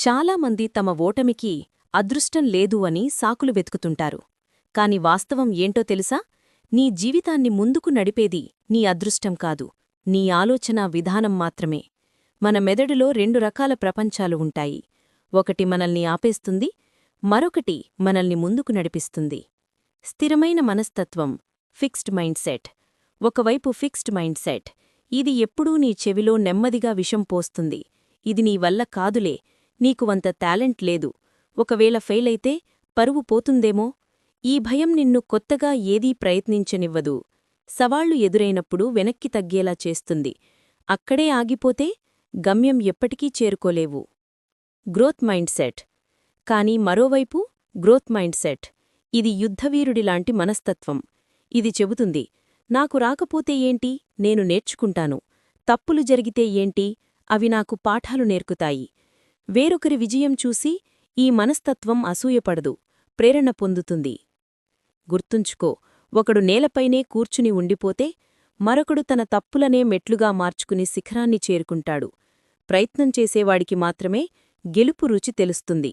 చాలామంది తమ ఓటమికి అదృష్టం లేదు అని సాకులు వెతుకుతుంటారు. కాని వాస్తవం ఏంటో తెలుసా? నీ జీవితాన్ని ముందుకు నడిపేది నీ అదృష్టం కాదు. నీ ఆలోచనా విధానం మాత్రమే. మన మెదడులో రెండు రకాల ప్రపంచాలు ఉంటాయి. ఒకటి మనల్ని ఆపేస్తుంది మరొకటి మనల్ని ముందుకు నడిపిస్తుంది. స్థిరమైన మనస్తత్వం ఫిక్స్డ్ మైండ్ సెట్ ఒకవైపు ఫిక్స్డ్ మైండ్ సెట్ ఇది ఎప్పుడూ నీ చెవిలో నెమ్మదిగా విషం పోస్తుంది. ఇది నీ వల్ల కాదులే. నీకు అంత టాలెంట్ లేదు. ఒకవేళ ఫెయిలైతే పరువు పోతుందేమో? ఈ భయం నిన్ను కొత్తగా ఏదీ ప్రయత్నించనివ్వదు. సవాళ్ళు ఎదురైనప్పుడు వెనక్కి తగ్గేలా చేస్తుంది. అక్కడే ఆగిపోతే గమ్యం ఎప్పటికీ చేరుకోలేవు. గ్రోత్ మైండ్ సెట్ కానీ మరోవైపు గ్రోత్ మైండ్ సెట్ ఇది యుద్ధవీరుడిలాంటి మనస్తత్వం. ఇది చెబుతుంది నాకు రాకపోతే ఏంటి? నేను నేర్చుకుంటాను. తప్పులు జరిగితే ఏంటి? అవి నాకు పాఠాలు నేర్కుతాయి. వేరొకరి విజయం చూసి ఈ మనస్తత్వం అసూయపడదు ప్రేరణ పొందుతుంది. గుర్తుంచుకో ఒకడు నేలపైనే కూర్చుని ఉండిపోతే మరొకడు తన తప్పులనే మెట్లుగా మార్చుకుని శిఖరాన్ని చేరుకుంటాడు. ప్రయత్నం చేసేవాడికి మాత్రమే గెలుపు రుచి తెలుస్తుంది.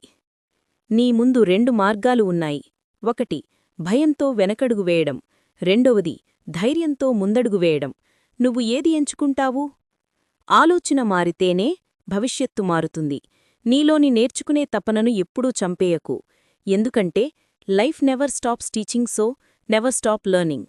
నీ ముందు రెండు మార్గాలు ఉన్నాయి. ఒకటి భయంతో వెనకడుగు వేయడం. రెండవది ధైర్యంతో ముందడుగు వేయడం. నువ్వు ఏది ఎంచుకుంటావు? ఆలోచన మారితేనే భవిష్యత్తు మారుతుంది. నీలోని నేర్చుకునే తపనను ఎప్పుడూ చంపేయకు. ఎందుకంటే life never stops teaching so never stop learning.